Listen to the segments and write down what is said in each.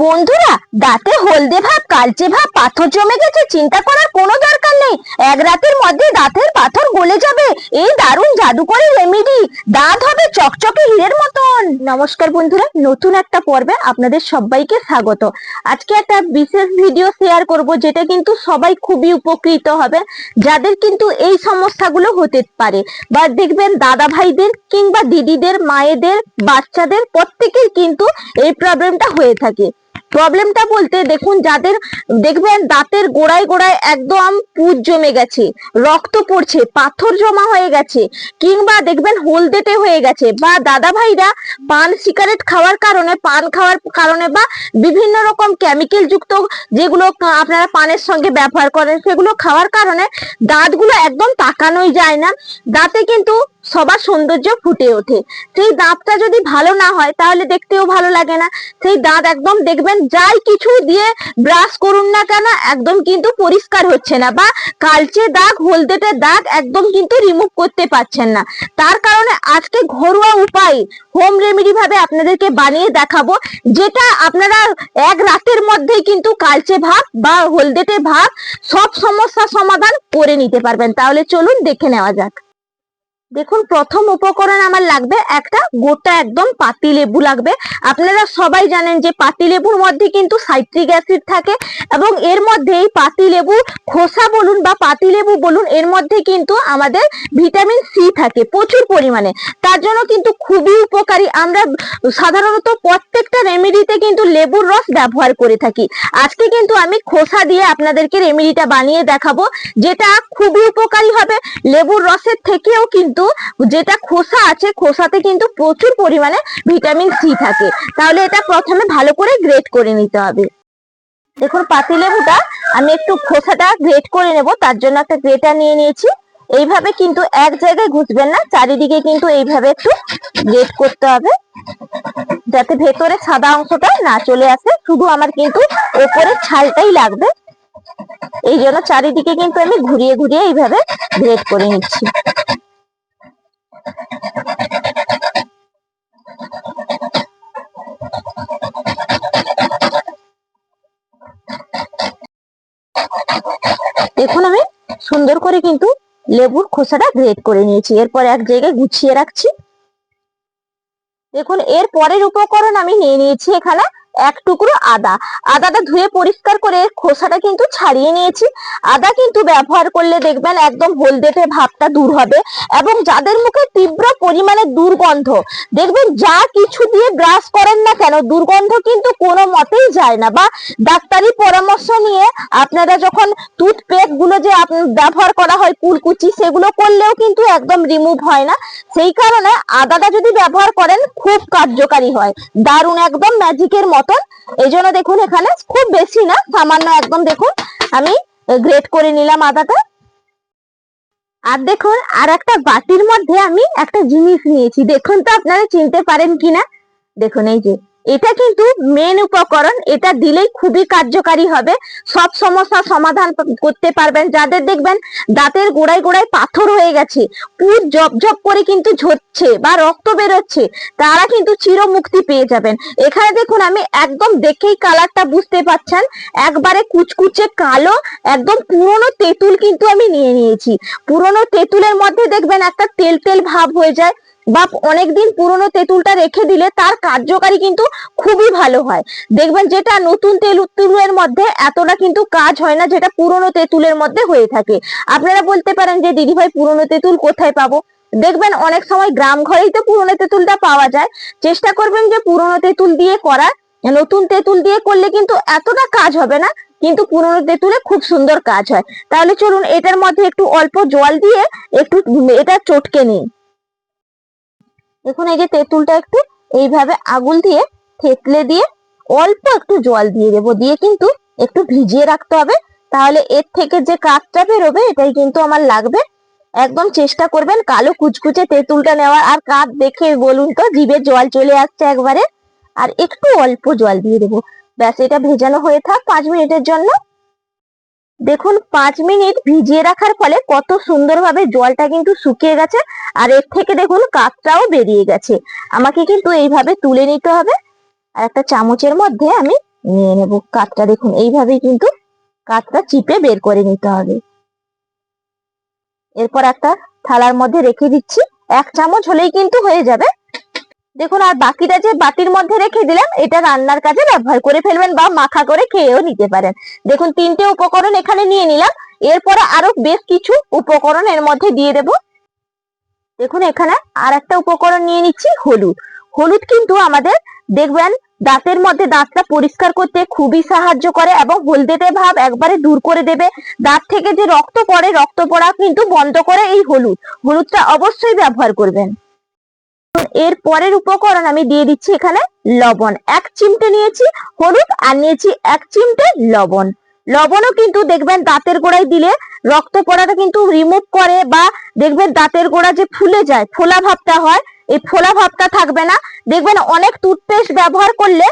বন্ধুরা, দাঁতে হলদে ভাব, কালচে ভাব, পাথর জমে গেছে, চিন্তা করার কোনো দরকার নেই। এক রাতের মধ্যে দাঁতের পাথর গলে যাবে। এই দারুণ জাদুকরি রেমেডি। দাঁত হবে চকচকে হীরের মতন। নমস্কার বন্ধুরা, নতুন একটা পর্বে আপনাদের সবাইকে স্বাগত। আজকে একটা বিশেষ ভিডিও শেয়ার করব, যেটা কিন্তু সবাই খুবই উপকৃত হবে, যাদের কিন্তু এই সমস্যাগুলো হতে পারে। বা দেখবেন দাদা ভাইদের কিংবা দিদিদের, মায়েদের, বাচ্চাদের প্রত্যেকের কিন্তু এই প্রবলেমটা হয়ে থাকে। প্রবলেমটা বলতে দেখুন, যাদের, দেখবেন দাঁতের গোড়ায় গোড়ায় একদম পুজ জমে গেছে, রক্ত পড়ছে, পাথর জমা হয়ে গেছে, কিংবা দেখবেন হলদেটে হয়ে গেছে, বা দাদা ভাইরা পান সিগারেট খাওয়ার কারণে, পান খাওয়ার কারণে, বা বিভিন্ন রকম কেমিক্যাল যুক্ত যেগুলো আপনারা পানের সঙ্গে ব্যবহার করেন, সেগুলো খাওয়ার কারণে দাঁতগুলো একদম তাকানোই যায় না। দাঁতে কিন্তু সবার সৌন্দর্য ফুটে ওঠে। সেই দাঁতটা যদি ভালো না হয়, তাহলে দেখতেও ভালো লাগে না। সেই দাঁত একদম দেখবেন যাই কিছু দিয়ে ব্রাশ করুন না কেন, একদম কিন্তু পরিষ্কার হচ্ছে না বা কালচে দাগ, হলদেটে দাগ একদম কিন্তু রিমুভ করতে পারছেন না। তার কারণে আজকে ঘরোয়া উপায় হোম রেমেডি ভাবে আপনাদেরকে বানিয়ে দেখাবো, যেটা আপনারা এক রাতের মধ্যেই কিন্তু কালচে ভাব বা হলদেটে ভাব সব সমস্যার সমাধান করে নিতে পারবেন। তাহলে চলুন দেখে নেওয়া যাক। দেখুন, প্রথম উপকরণ আমার লাগবে একটা গোটা একদম পাতি লেবু লাগবে। আপনারা সবাই জানেন যে পাতি লেবুর মধ্যে কিন্তু সাইট্রিক অ্যাসিড থাকে এবং এর মধ্যে এই পাতি লেবু খোসা বলুন বা পাতি লেবু বলুন, এর মধ্যে কিন্তু আমাদের ভিটামিন সি থাকে প্রচুর পরিমাণে। তার জন্য কিন্তু খুবই উপকারী। আমরা সাধারণত প্রত্যেকটা রেমেডিতে কিন্তু লেবুর রস ব্যবহার করে থাকি। আজকে কিন্তু আমি খোসা দিয়ে আপনাদেরকে রেমেডিটা বানিয়ে দেখাবো, যেটা খুবই উপকারী হবে। লেবুর রসের থেকেও কিন্তু যেটা খোসা আছে, খোসাতে কিন্তু প্রচুর পরিমাণে ভিটামিন সি থাকে। তাহলে এটা প্রথমে ভালো করে গ্রেট করে নিতে হবে। দেখুন, পাতি লেবুটা আমি একটু খোসাটা গ্রেট করে নেব, তার জন্য একটা গ্রেটার নিয়ে নিয়েছি। এইভাবে কিন্তু এক জায়গায় ঘুষবেন না, চারিদিকে কিন্তু এইভাবে একটু গ্রেট করতে হবে। যাতে ভেতরে সাদা অংশটা না চলে আসে, শুধু আমার কিন্তু ওপরের ছালটাই লাগবে। এই জন্য চারিদিকে কিন্তু আমি ঘুরিয়ে ঘুরিয়ে এইভাবে গ্রেট করে নিচ্ছি। দেখুন আমি সুন্দর করে কিন্তু লেবুর খোসাটা গ্রেট করে নিয়েছি। এরপর এক জায়গায় গুছিয়ে রাখছি। দেখুন, এর পরের উপকরণ আমি নিয়ে নিয়েছি এখানে এক টুকরো আদা। আদাটা ধুয়ে পরিষ্কার করে খোসাটা কিন্তু ছাড়িয়ে নিয়েছি। আদা কিন্তু ব্যবহার করলে দেখবেন একদম হলদেটে ভাবটা দূর হবে এবং যাদের মুখে তীব্র পরিমাণে দুর্গন্ধ, দেখবেন যা কিছু দিয়ে ব্রাশ করেন না কেন, দুর্গন্ধ কিন্তু কোনো মতেই যায় না। বা ডাক্তারি পরামর্শ নিয়ে আপনারা যখন টুথপেকগুলো যে ব্যবহার করা হয়, কুলকুচি সেগুলো করলেও কিন্তু একদম রিমুভ হয় না। সেই কারণে আদাটা যদি ব্যবহার করেন, খুব কার্যকারী হয়। দারুণ একদম ম্যাজিকের মতন এই জন্য দেখুন, এখানে খুব বেশি না, সামান্য একদম দেখুন, আমি গ্রেট করে নিলাম আদাটা। আর দেখুন, আর একটা বাটির মধ্যে আমি একটা জিনিস নিয়েছি। দেখুন তো আপনারা চিনতে পারেন কিনা। দেখুন, এই যে এটা কিন্তু মেন উপকরণ, এটা দিলেই খুবই কার্যকারী হবে। সব সমস্যার সমাধান করতে পারবেন। যাদের দেখবেন দাঁতের গোড়ায় গোড়ায় পাথর হয়ে গেছে পুর জব জব করে কিন্তু ঝরছে বা রক্ত বেরোচ্ছে, তারা কিন্তু চিরমুক্তি পেয়ে যাবেন। এখানে দেখুন, আমি একদম দেখেই কালারটা বুঝতে পাচ্ছেন। একবারে কুচকুচে কালো, একদম পুরনো তেঁতুল কিন্তু আমি নিয়ে নিয়েছি। পুরনো তেঁতুলের মধ্যে দেখবেন একটা তেল তেল ভাব হয়ে যায়। বা অনেকদিন পুরনো তেঁতুলটা রেখে দিলে তার কার্যকারী কিন্তু খুবই ভালো হয়। দেখবেন যেটা নতুন তেঁতুলের মধ্যে এতটা কিন্তু কাজ হয় না যেটা পুরনো তেঁতুলের মধ্যে হয়ে থাকে। আপনারা বলতে পারেন যে দিদিভাই পুরনো তেঁতুল কোথায় পাবো? দেখবেন অনেক সময় গ্রাম ঘরেই তো পুরনো তেঁতুলটা পাওয়া যায়। চেষ্টা করবেন যে, পুরনো তেঁতুল দিয়ে করার। নতুন তেঁতুল দিয়ে করলে কিন্তু এতটা কাজ হবে না, কিন্তু পুরনো তেঁতুলে খুব সুন্দর কাজ হয়। তাহলে চলুন এটার মধ্যে একটু অল্প জল দিয়ে একটু, এটা চটকে নিই। দেখুন, এই যে তেঁতুলটা একটু এইভাবে আগুল দিয়ে থেতলে দিয়ে অল্প একটু জল দিয়ে দেবো। দিয়ে কিন্তু একটু ভিজিয়ে রাখতে হবে। তাহলে এর থেকে যে কাঠটা বেরোবে, এটাই কিন্তু আমার লাগবে। একদম চেষ্টা করবেন কালো কুচকুচে তেঁতুলটা নেওয়ার। আর কাঠ দেখে বলুন তো, জিভে জল চলে আসছে একবারে। আর একটু অল্প জল দিয়ে দেবো। ব্যাস, এটা ভেজানো হয়ে থাক পাঁচ মিনিটের জন্য। দেখুন, পাঁচ মিনিট ভিজিয়ে রাখার ফলে কত সুন্দরভাবে জলটা কিন্তু শুকিয়ে গেছে আর এর থেকে দেখুন কাঠটাও বেরিয়ে গেছে। আমাকে কিন্তু এইভাবে তুলে নিতে হবে। আর একটা চামচের মধ্যে আমি নিয়ে নেব কাঠটা দেখুন, এইভাবেই কিন্তু কাঠটা চিপে বের করে নিতে হবে। এরপর একটা থালার মধ্যে রেখে দিচ্ছি। এক চামচ হলেই কিন্তু হয়ে যাবে। দেখুন, আর বাকিটা যে বাটির মধ্যে রেখে দিলাম, এটা রান্নার কাজে ব্যবহার করে ফেলবেন বা মাখা করে খেয়েও নিতে পারেন। দেখুন, তিনটে উপকরণ এখানে নিয়ে নিলাম। এরপরে আরও বেশ কিছু উপকরণ এর মধ্যে দিয়ে দেব। দেখুন, এখানে আর একটা উপকরণ নিয়ে নিচ্ছি, হলুদ। হলুদ কিন্তু আমাদের, দেখবেন, দাঁতের মধ্যে দাঁতটা পরিষ্কার করতে খুবই সাহায্য করে এবং হলদেটে ভাব একবারে দূর করে দেবে। দাঁত থেকে যে রক্ত পড়ে, রক্ত পড়া কিন্তু বন্ধ করে এই হলুদ। হলুদটা অবশ্যই ব্যবহার করবেন। এর পরের উপকরণ আমি দিয়ে দিচ্ছি এখানে লবণ। এক চিমটে নিয়েছি হলুদ আর নিয়েছি এক চিমটে লবণ। লবণও কিন্তু দেখবেন দাঁতের গোড়ায় দিলে রক্ত পড়াটা কিন্তু রিমুভ করে বা দেখবেন দাঁতের গোড়া যে ফুলে যায়, ফোলা ভাবটা হয় এই ফোলা ভাবটা থাকবে না। দেখবেন অনেক টুথপেস্ট ব্যবহার করলে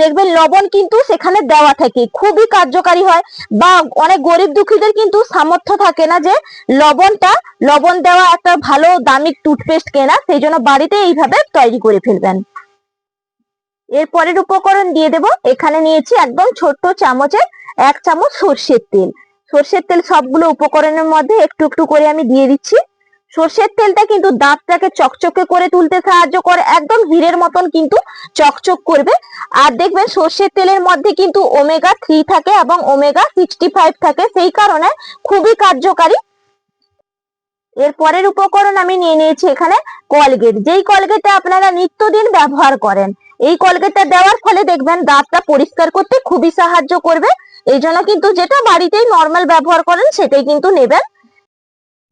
দেখবেন লবণ কিন্তু সেখানে দেওয়া থাকে। খুবই কার্যকারী হয় বা অনেক গরিব দুঃখীদের কিন্তু সামর্থ্য থাকে না যে লবণটা, লবণ দেওয়া একটা ভালো দামি টুথপেস্ট কেনা, সেই জন্য বাড়িতে এইভাবে তৈরি করে ফেলবেন। এর পরের উপকরণ দিয়ে দেব। এখানে নিয়েছি একদম ছোট্ট চামচের এক চামচ সর্ষের তেল। সর্ষের তেল সবগুলো উপকরণের মধ্যে একটু একটু করে আমি দিয়ে দিচ্ছি। সর্ষের তেলটা কিন্তু দাঁতটাকে চকচকে করে তুলতে সাহায্য করে, একদম হীরের মতন কিন্তু চকচক করবে। আর দেখবেন সর্ষের তেলের মধ্যে কিন্তু ওমেগা থ্রি থাকে এবং ওমেগা সিক্সটি ফাইভ থাকে, সেই কারণে খুবই কার্যকারী। এর পরের উপকরণ আমি নিয়ে নিয়েছি এখানে কলগেট। যেই কলগেটটা আপনারা নিত্যদিন ব্যবহার করেন, এই কলগেটটা দেওয়ার ফলে দেখবেন দাঁতটা পরিষ্কার করতে খুবই সাহায্য করবে। এই জন্য কিন্তু যেটা বাড়িতেই নর্মাল ব্যবহার করেন, সেটাই কিন্তু নেবেন।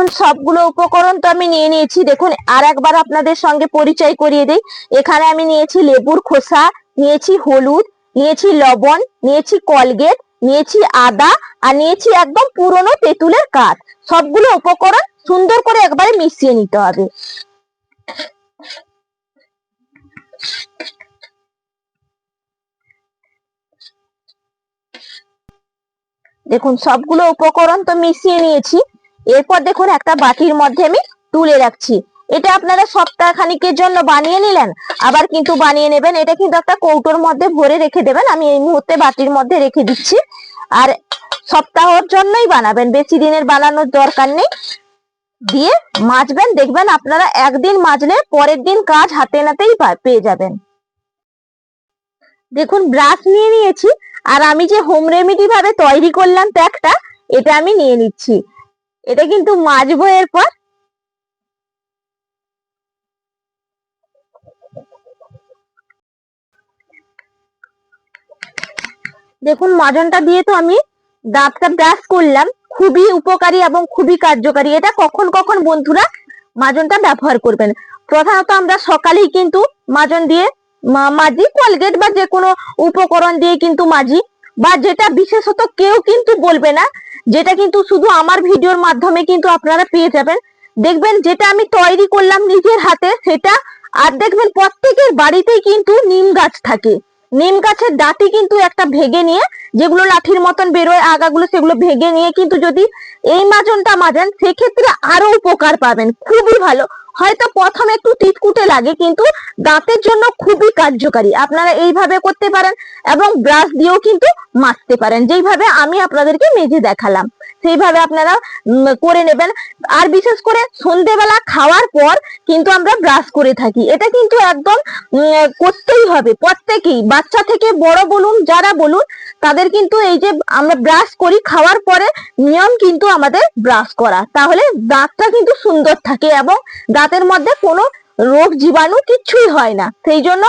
সবগুলো উপকরণ তো আমি নিয়ে নিয়েছি। দেখুন আর একবার আপনাদের সঙ্গে পরিচয় করিয়ে দিই। এখানে আমি নিয়েছি লেবুর খোসা, নিয়েছি হলুদ, নিয়েছি লবণ, নিয়েছি কলগেট, নিয়েছি আদা, আর নিয়েছি একদম পুরনো তেঁতুলের কাঠ। সবগুলো উপকরণ সুন্দর করে একবারে মিশিয়ে নিতে হবে। দেখুন, সবগুলো উপকরণ তো মিশিয়ে নিয়েছি। এরপর দেখুন একটা বাটির মধ্যে আমি তুলে রাখছি। এটা আপনারা সপ্তাহ খানিকের জন্য বানিয়ে নিলেন, আবার কিন্তু বানিয়ে নেবেন। এটা কিন্তু একটা কৌটোর মধ্যে ভরে রেখে দেবেন। আমি এই মুহূর্তে বাটির মধ্যে রেখে দিচ্ছি। আর সপ্তাহর জন্যই বানাবেন, বেশি দিনের বানানোর দরকার নেই। দিয়ে মাজবেন, দেখবেন আপনারা একদিন মাজলে পরের দিন কাজ হাতে নাতেই পেয়ে যাবেন। দেখুন, ব্রাশ নিয়ে নিয়েছি, আর আমি যে হোম রেমেডি ভাবে তৈরি করলাম প্যাকটা, এটা আমি নিয়ে নিচ্ছি। এটা কিন্তু মাজবো এরপর দেখুন মাজনটা দিয়ে তো আমি দাঁতটা ব্রাশ করলাম। খুবই উপকারী এবং খুবই কার্যকারী। এটা কখন কখন বন্ধুরা মাজনটা ব্যবহার করবেন? প্রধানত আমরা সকালেই কিন্তু মাজন দিয়ে মাজি, কলগেট বা যে কোনো উপকরণ দিয়ে কিন্তু মাজি বা যেটা বিশেষত কেউ কিন্তু বলবে না যেটা কিন্তু শুধু আমার ভিডিওর মাধ্যমে কিন্তু আপনারা পেয়ে যাবেন। দেখবেন যেটা আমি তৈরি করলাম নিজের হাতে, সেটা আর দেখবেন প্রত্যেকের বাড়িতেই কিন্তু নিম গাছ থাকে। নিম গাছের ডাটি কিন্তু একটা ভেগে নিয়ে, যেগুলো লাঠির মতন বেরোয়, আগাগুলো সেগুলো ভেগে নিয়ে কিন্তু যদি এই মাজনটা মাজান, সেক্ষেত্রে আরও উপকার পাবেন। খুবই ভালো। হয়তো প্রথমে একটু তিতকুটে লাগে, কিন্তু দাঁতের জন্য খুবই কার্যকারী। আপনারা এইভাবে করতে পারেন এবং ব্রাশ দিয়েও কিন্তু মাজতে পারেন। যেইভাবে আমি আপনাদেরকে মেজে দেখালাম, সেইভাবে আপনারা করে নেবেন। আর বিশেষ করে সন্ধেবেলা খাওয়ার পর কিন্তু আমরা ব্রাশ করে থাকি। এটা কিন্তু একদম করতেই হবে প্রত্যেকেই। বাচ্চা থেকে বড় বলুন, যারা বলুন, তাদের কিন্তু এই যে আমরা ব্রাশ করি, খাওয়ার পরে নিয়ম কিন্তু আমাদের ব্রাশ করা। তাহলে দাঁতটা কিন্তু সুন্দর থাকে এবং দাঁতের মধ্যে কোনো রোগ জীবাণু কিচ্ছুই হয় না। সেই জন্য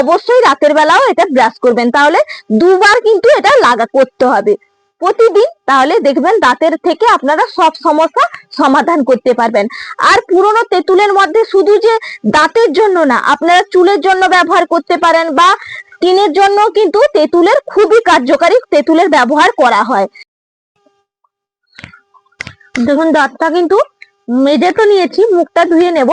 অবশ্যই রাতের বেলাও এটা ব্রাশ করবেন। তাহলে দুবার কিন্তু এটা লাগা করতে হবে। প্রতিদিন তাহলে দেখবেন দাঁতের থেকে আপনারা সব সমস্যা সমাধান করতে পারবেন। আর পুরনো তেঁতুলের মধ্যে শুধু যে দাঁতের জন্য না, আপনারা চুলের জন্য ব্যবহার করতে পারেন বা স্কিনের জন্য কিন্তু তেঁতুলের খুবই কার্যকারী তেঁতুলের ব্যবহার করা হয়। দেখুন, দাঁতটা কিন্তু মেজে তো নিয়েছি, মুখটা ধুয়ে নেব।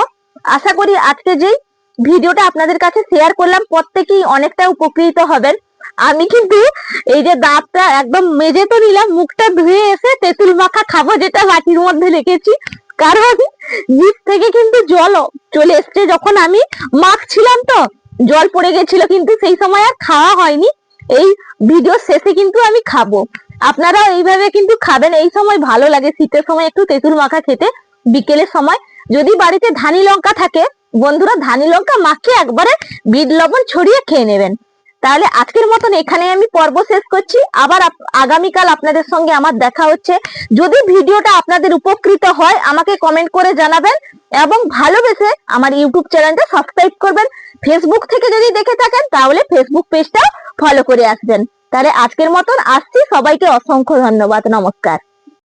আশা করি আজকে যেই ভিডিওটা আপনাদের কাছে শেয়ার করলাম, প্রত্যেকেই অনেকটা উপকৃত হবেন। আমি কিন্তু এই যে দাঁতটা একদম মেজে তো নিলাম, মুখটা ধুয়ে এসে তেঁতুল মাখা খাব যেটা বাটির মধ্যে রেখেছি। কারণ জিভ থেকে কিন্তু জল চলে এসছে, যখন আমি মাখছিলাম তো, জল পড়ে গেছিল কিন্তু সেই সময় আর খাওয়া হয়নি। এই ভিডিও শেষে কিন্তু আমি খাব। আপনারা এইভাবে কিন্তু খাবেন, এই সময় ভালো লাগে, শীতের সময় একটু তেঁতুল মাখা খেতে। বিকেলের সময় যদি বাড়িতে ধানি লঙ্কা থাকে, বন্ধুরা ধানি লঙ্কা মাখিয়ে একবারে বিট লবণ ছড়িয়ে খেয়ে নেবেন। তাহলে আজকের মতন এখানে আমি পর্ব শেষ করছি। আবার আগামীকাল আপনাদের সঙ্গে আমার দেখা হচ্ছে। যদি ভিডিওটা আপনাদের উপকৃত হয়, আমাকে কমেন্ট করে জানাবেন এবং ভালোবেসে আমার ইউটিউব চ্যানেলটা সাবস্ক্রাইব করবেন। ফেসবুক থেকে যদি দেখে থাকেন, তাহলে ফেসবুক পেজটা ফলো করে আসবেন। তাহলে আজকের মতন আসছি। সবাইকে অসংখ্য ধন্যবাদ। নমস্কার।